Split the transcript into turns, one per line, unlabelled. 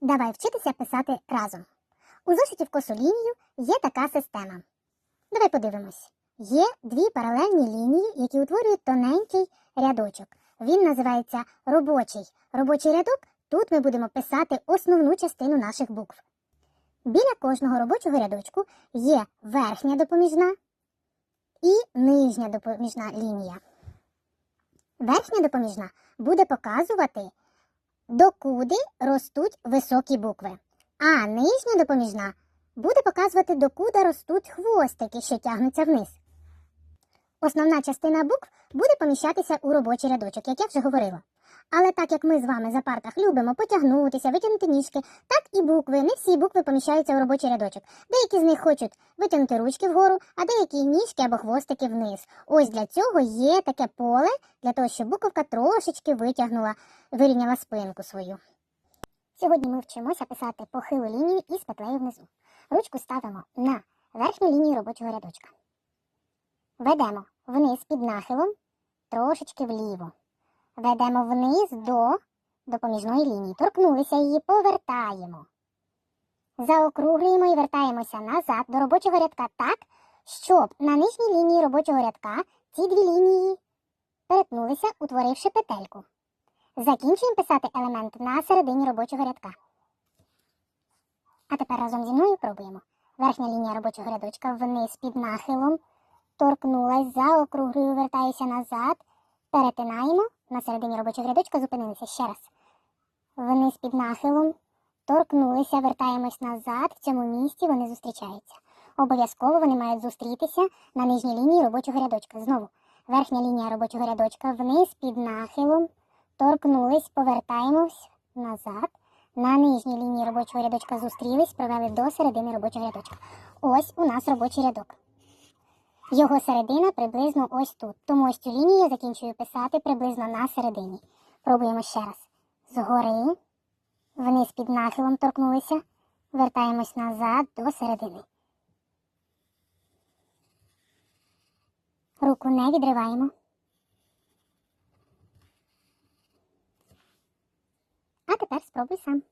Давай вчитися писати разом. У зошиті в косу лінію є така система. Давай подивимось. Є дві паралельні лінії, які утворюють тоненький рядочок. Він називається робочий. Робочий рядок тут ми будемо писати основну частину наших букв. Біля кожного робочого рядочку є верхня допоміжна і нижня допоміжна лінія. Верхня допоміжна буде показувати, докуди ростуть високі букви, а нижня допоміжна буде показувати, докуди ростуть хвостики, що тягнуться вниз. Основна частина букв буде поміщатися у робочий рядочок, як я вже говорила. Але так як ми з вами за партах любимо потягнутися, витягнути ніжки, так і букви, не всі букви поміщаються у робочий рядочок. Деякі з них хочуть витягнути ручки вгору, а деякі ніжки або хвостики вниз. Ось для цього є таке поле, для того, щоб буковка трошечки витягнула, вирівняла спинку свою. Сьогодні ми вчимося писати похилу лінію із петлею внизу. Ручку ставимо на верхню лінію робочого рядочка. Ведемо вниз під нахилом, трошечки вліво. Ведемо вниз до допоміжної лінії. Торкнулися її, повертаємо. Заокруглюємо і вертаємося назад до робочого рядка так, щоб на нижній лінії робочого рядка ці дві лінії перетнулися, утворивши петельку. Закінчуємо писати елемент на середині робочого рядка. А тепер разом зі мною пробуємо. Верхня лінія робочого рядочка вниз під нахилом. Торкнулась, заокруглюю, вертаюся назад. Перетинаємо. На середині робочого рядочка зупинилися ще раз. Вниз під нахилом. Торкнулися, вертаємось назад. В цьому місці вони зустрічаються. Обов'язково вони мають зустрітися на нижній лінії робочого рядочка. Знову верхня лінія робочого рядочка вниз під нахилом. Торкнулись, повертаємось назад. На нижній лінії робочого рядочка зустрілись, провели до середини робочого рядочка. Ось у нас робочий рядок. Його середина приблизно ось тут. Тому ось цю лінію я закінчую писати приблизно на середині. Пробуємо ще раз. Згори, вниз під нахилом торкнулися, вертаємось назад до середини. Руку не відриваємо. А тепер спробуй сам.